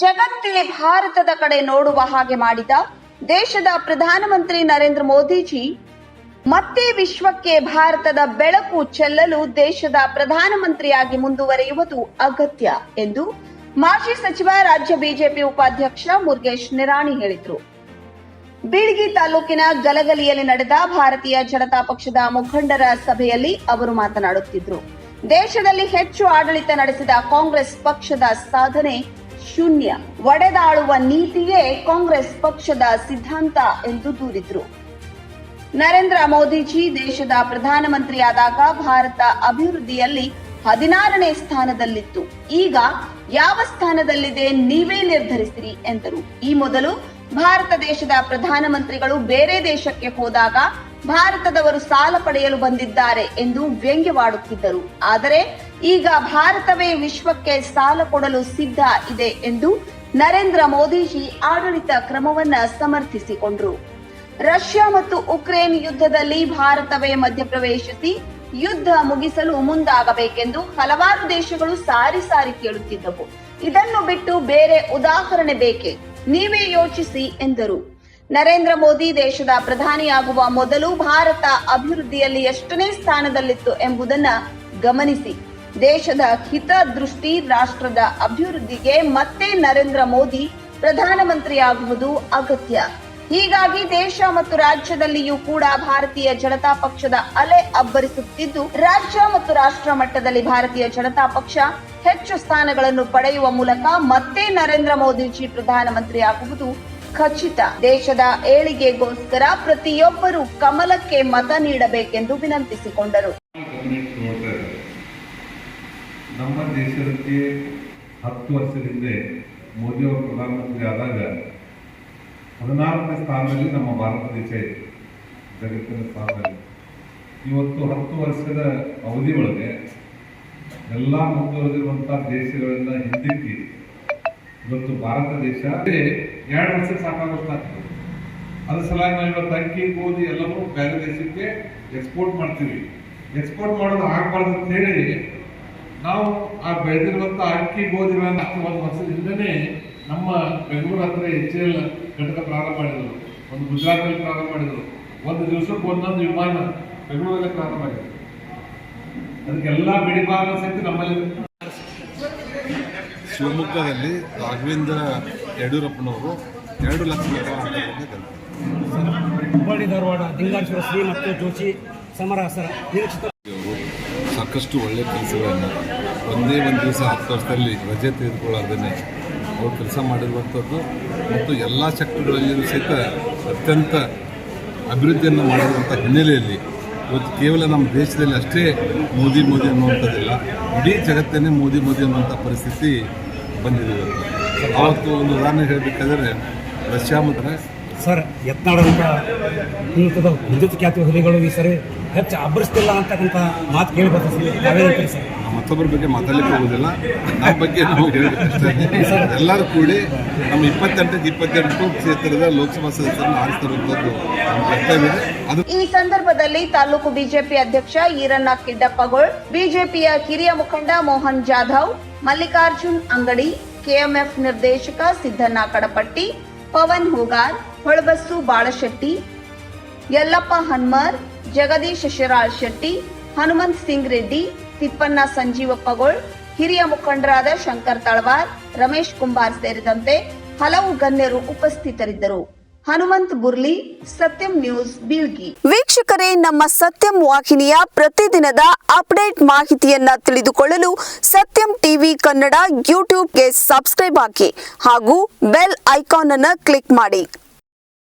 ಜಗತ್ತೇ ಭಾರತದ ಕಡೆ ನೋಡುವ ಹಾಗೆ ಮಾಡಿದ ದೇಶದ ಪ್ರಧಾನಮಂತ್ರಿ ನರೇಂದ್ರ ಮೋದಿಜಿ, ಮತ್ತೆ ವಿಶ್ವಕ್ಕೆ ಭಾರತದ ಬೆಳಕು ಚೆಲ್ಲಲು ದೇಶದ ಪ್ರಧಾನಮಂತ್ರಿಯಾಗಿ ಮುಂದುವರಿಯುವುದು ಅಗತ್ಯ ಎಂದು ಮಾಜಿ ಸಚಿವ ರಾಜ್ಯ ಬಿಜೆಪಿ ಉಪಾಧ್ಯಕ್ಷ ಮುರುಗೇಶ್ ನಿರಾಣಿ ಹೇಳಿದರು. ಬೀಳ್ಗಿ ತಾಲೂಕಿನ ಗಲಗಲಿಯಲ್ಲಿ ನಡೆದ ಭಾರತೀಯ ಜನತಾ ಪಕ್ಷದ ಮುಖಂಡರ ಸಭೆಯಲ್ಲಿ ಅವರು ಮಾತನಾಡುತ್ತಿದ್ದರು ದೇಶದಲ್ಲಿ ಹೆಚ್ಚು ಆಡಳಿತ ನಡೆಸಿದ ಕಾಂಗ್ರೆಸ್ ಪಕ್ಷದ ಸಾಧನೆ ಶೂನ್ಯ. ಒಡೆದಾಳುವ ನೀತಿಯೇ ಕಾಂಗ್ರೆಸ್ ಪಕ್ಷದ ಸಿದ್ಧಾಂತ ಎಂದು ದೂರಿದ್ರು. ನರೇಂದ್ರ ಮೋದಿಜಿ ದೇಶದ ಪ್ರಧಾನಮಂತ್ರಿಯಾದಾಗ ಭಾರತ ಅಭಿವೃದ್ಧಿಯಲ್ಲಿ ಹದಿನಾರನೇ ಸ್ಥಾನದಲ್ಲಿತ್ತು. ಈಗ ಯಾವ ಸ್ಥಾನದಲ್ಲಿದೆ ನೀವೇ ನಿರ್ಧರಿಸಿರಿ ಎಂದರು. ಈ ಮೊದಲು ಭಾರತ ದೇಶದ ಪ್ರಧಾನಮಂತ್ರಿಗಳು ಬೇರೆ ದೇಶಕ್ಕೆ ಹೋದಾಗ ಭಾರತದವರು ಸಾಲ ಪಡೆಯಲು ಬಂದಿದ್ದಾರೆ ಎಂದು ವ್ಯಂಗ್ಯವಾಡುತ್ತಿದ್ದರು. ಆದರೆ ಈಗ ಭಾರತವೇ ವಿಶ್ವಕ್ಕೆ ಸಾಲ ಕೊಡಲು ಸಿದ್ಧ ಇದೆ ಎಂದು ನರೇಂದ್ರ ಮೋದಿಜಿ ಆಡಳಿತ ಕ್ರಮವನ್ನ ಸಮರ್ಥಿಸಿಕೊಂಡರು. ರಷ್ಯಾ ಮತ್ತು ಉಕ್ರೇನ್ ಯುದ್ಧದಲ್ಲಿ ಭಾರತವೇ ಮಧ್ಯಪ್ರವೇಶಿಸಿ ಯುದ್ಧ ಮುಗಿಸಲು ಮುಂದಾಗಬೇಕೆಂದು ಹಲವಾರು ದೇಶಗಳು ಸಾರಿ ಸಾರಿ ಕೇಳುತ್ತಿದ್ದವು. ಇದನ್ನು ಬಿಟ್ಟು ಬೇರೆ ಉದಾಹರಣೆ ಬೇಕೆ? ನೀವೇ ಯೋಚಿಸಿ ಎಂದರು. ನರೇಂದ್ರ ಮೋದಿ ದೇಶದ ಪ್ರಧಾನಿಯಾಗುವ ಮೊದಲು ಭಾರತ ಅಭಿವೃದ್ಧಿಯಲ್ಲಿ ಎಷ್ಟನೇ ಸ್ಥಾನದಲ್ಲಿತ್ತು ಎಂಬುದನ್ನ ಗಮನಿಸಿ. ದೇಶದ ಹಿತದೃಷ್ಟಿ ರಾಷ್ಟ್ರದ ಅಭಿವೃದ್ಧಿಗೆ ಮತ್ತೆ ನರೇಂದ್ರ ಮೋದಿ ಪ್ರಧಾನಮಂತ್ರಿಯಾಗುವುದು ಅಗತ್ಯ. ಹೀಗಾಗಿ ದೇಶ ಮತ್ತು ರಾಜ್ಯದಲ್ಲಿಯೂ ಕೂಡ ಭಾರತೀಯ ಜನತಾ ಪಕ್ಷದ ಅಲೆ ಅಬ್ಬರಿಸುತ್ತಿದ್ದು, ರಾಜ್ಯ ಮತ್ತು ರಾಷ್ಟ್ರ ಮಟ್ಟದಲ್ಲಿ ಭಾರತೀಯ ಜನತಾ ಪಕ್ಷ ಹೆಚ್ಚು ಸ್ಥಾನಗಳನ್ನು ಪಡೆಯುವ ಮೂಲಕ ಮತ್ತೆ ನರೇಂದ್ರ ಮೋದಿಜಿ ಪ್ರಧಾನಮಂತ್ರಿಯಾಗುವುದು ಖಚಿತ. ದೇಶದ ಏಳಿಗೆಗೋಸ್ಕರ ಪ್ರತಿಯೊಬ್ಬರು ಕಮಲಕ್ಕೆ ಮತ ನೀಡಬೇಕೆಂದು ವಿನಂತಿಸಿಕೊಂಡರು. ನಮ್ಮ ದೇಶಕ್ಕೆ ಹತ್ತು ವರ್ಷದ ಹಿಂದೆ ಮೋದಿಯವರು ಪ್ರಧಾನಮಂತ್ರಿ ಆದಾಗ ಹದಿನಾಲ್ಕನೇ ಸ್ಥಾನದಲ್ಲಿ ನಮ್ಮ ಭಾರತ ದೇಶ ಇದೆ ಜಗತ್ತಿನ ಸ್ಥಾನದಲ್ಲಿ. ಇವತ್ತು ಹತ್ತು ವರ್ಷದ ಅವಧಿ ಒಳಗೆ ಎಲ್ಲ ಮುಂದುವರೆದಿರುವಂಥ ದೇಶಗಳನ್ನ ಹಿಂದಿಕ್ಕಿ ಇವತ್ತು ಭಾರತ ದೇಶ ಎರಡು ವರ್ಷ ಸಾಕಾಗುತ್ತಾಗ್ತದೆ ಅದ್ರ ಸಲಾಗಿ ನಾವು ಇವತ್ತು ಅಕ್ಕಿ, ಗೋಧಿ ಎಲ್ಲವೂ ಬೇರೆ ದೇಶಕ್ಕೆ ಎಕ್ಸ್ಪೋರ್ಟ್ ಮಾಡ್ತೀವಿ. ಎಕ್ಸ್ಪೋರ್ಟ್ ಮಾಡೋದು ಆಗಬಾರ್ದು ಅಂತ ಹೇಳಿ ನಾವು ಆ ಬೆಳೆದಿರುವಂಥ ಅಕ್ಕಿ ಗೋಧಿಗಳನ್ನ ಒಂದು ವರ್ಷದಿಂದನೇ ನಮ್ಮ ಬೆಂಗಳೂರು ಹತ್ರ ಎಚ್ ಎಲ್ ಘಟಕ ಪ್ರಾರಂಭ ಮಾಡಿದರು. ಒಂದು ಗುಜರಾತ್ನಲ್ಲಿ ಪ್ರಾರಂಭ ಮಾಡಿದರು. ಒಂದು ದಿವಸಕ್ಕೆ ಒಂದೊಂದು ವಿಮಾನ ಬೆಂಗಳೂರಲ್ಲಿ ಪ್ರಾರಂಭ ಮಾಡಿದ್ರು. ಅದಕ್ಕೆಲ್ಲ ಬಿಡಿಭಾಗ ಸಹಿತ ನಮ್ಮಲ್ಲಿ ಶಿವಮೊಗ್ಗದಲ್ಲಿ ರಾಘವೇಂದ್ರ ಯಡಿಯೂರಪ್ಪನವರು ಎರಡು ಲಕ್ಷ ಹುಬ್ಬಳ್ಳಿ ಧಾರವಾಡ ದಿಂಗಾರೇಶ್ವರ ಶ್ರೀ ಮತ್ತು ಜೋಶಿ ಸಮರಾಸರ ನಿರೀಕ್ಷಿತ ಸಾಕಷ್ಟು ಒಳ್ಳೆಯ ಕೆಲಸಗಳನ್ನು ಒಂದೇ ಒಂದು ದಿವಸ ಹತ್ತು ವರ್ಷದಲ್ಲಿ ರಜೆ ತೆಗೆದುಕೊಳ್ಳೋದನ್ನೇ ಅವರು ಕೆಲಸ ಮಾಡಿರುವಂಥದ್ದು ಮತ್ತು ಎಲ್ಲ ಸೆಕ್ಟರ್ಗಳಲ್ಲಿಯೂ ಸಹಿತ ಅತ್ಯಂತ ಅಭಿವೃದ್ಧಿಯನ್ನು ಮಾಡಿರುವಂಥ ಹಿನ್ನೆಲೆಯಲ್ಲಿ ಇವತ್ತು ಕೇವಲ ನಮ್ಮ ದೇಶದಲ್ಲಿ ಅಷ್ಟೇ ಮೋದಿ ಮೋದಿ ಅನ್ನುವಂಥದ್ದಿಲ್ಲ, ಇಡೀ ಜಗತ್ತನ್ನೇ ಮೋದಿ ಮೋದಿ ಅನ್ನುವಂಥ ಪರಿಸ್ಥಿತಿ ಬಂದಿದೆ ಇವತ್ತು. ಆವತ್ತು ಒಂದು ಉದಾಹರಣೆ ಹೇಳಬೇಕಾದ್ರೆ ರಷ್ಯಾ ಮತ್ತು ಸರ್ ಎತ್ನಾಡುವಂಥ ಹಿಂದುತ್ವದ ಹಿಂದುತ್ವ ಖ್ಯಾತಿ ಹುಲಿಗಳು ಈ ಸರಿ ಹೆಚ್ಚು ಅಬ್ಬರಿಸ್ತಿಲ್ಲ ಅಂತಕ್ಕಂಥ ಮಾತು ಕೇಳಿ ಬರ್ತದೆ ಸರ್. ಸರ್? ಮತ್ತೊಬ್ಬರ ಬಗ್ಗೆ ಮಾತಾಡಲಿಕ್ಕೆ ಹೋಗೋದಿಲ್ಲ ನಮ್ಮ ಬಗ್ಗೆ ನಾವು ಹೇಳಬೇಕಷ್ಟೇ ಎಲ್ಲರೂ ಕೂಡಿ ನಮ್ಮ ಇಪ್ಪತ್ತೆಂಟಕ್ಕೆ ಇಪ್ಪತ್ತೆಂಟು ಕ್ಷೇತ್ರದ ಲೋಕಸಭಾ ಸದಸ್ಯರನ್ನು ಆರಿಸ್ತಿರುವಂಥದ್ದು ನಮ್ಮ ಕರ್ತವ್ಯ. ಇದೆ ಅದು ಈ ಸಂದರ್ಭದಲ್ಲಿ ತಾಲೂಕು ಬಿಜೆಪಿ ಅಧ್ಯಕ್ಷ ಈರಣ್ಣ ಕಿಡ್ಡಪ್ಪಗೋಳ್ ಬಿಜೆಪಿಯ ಹಿರಿಯ ಮುಖಂಡ ಮೋಹನ್ ಜಾಧವ್ ಮಲ್ಲಿಕಾರ್ಜುನ್ ಅಂಗಡಿ ಕೆಎಂಎಫ್ ನಿರ್ದೇಶಕ ಸಿದ್ದಣ್ಣ ಕಡಪಟ್ಟಿ ಪವನ್ ಹೂಗಾರ್ ಹೊಳಬಸ್ಸು ಬಾಳಶೆಟ್ಟಿ, ಯಲ್ಲಪ್ಪ ಹನ್ಮರ್, ಜಗದೀಶ್ ಶಶಿರಾಳ್ ಶೆಟ್ಟಿ, ಹನುಮಂತ್ ಸಿಂಗ್ ರೆಡ್ಡಿ, ತಿಪ್ಪಣ್ಣ ಸಂಜೀವಪ್ಪಗೋಳ್ ಹಿರಿಯ ಮುಖಂಡರಾದ ಶಂಕರ್ ತಳವಾರ್, ರಮೇಶ್ ಕುಂಬಾರ್ ಸೇರಿದಂತೆ ಹಲವು ಗಣ್ಯರು ಉಪಸ್ಥಿತರಿದ್ದರು. ಹನುಮಂತ್ ಬುರ್ಲಿ, ಸತ್ಯಂ ನ್ಯೂಸ್, ಬೀಳ್ಗಿ. ವೀಕ್ಷಕರೇ, ನಮ್ಮ ಸತ್ಯಂ ವಾಹಿನಿಯ ಪ್ರತಿದಿನದ ಅಪ್ಡೇಟ್ ಮಾಹಿತಿಯನ್ನ ತಿಳಿದುಕೊಳ್ಳಲು ಸತ್ಯಂ ಟಿವಿ ಕನ್ನಡ ಯೂಟ್ಯೂಬ್ಗೆ ಸಬ್ಸ್ಕ್ರೈಬ್ ಹಾಕಿ ಹಾಗೂ ಬೆಲ್ ಐಕಾನ್ ಅನ್ನು ಕ್ಲಿಕ್ ಮಾಡಿ.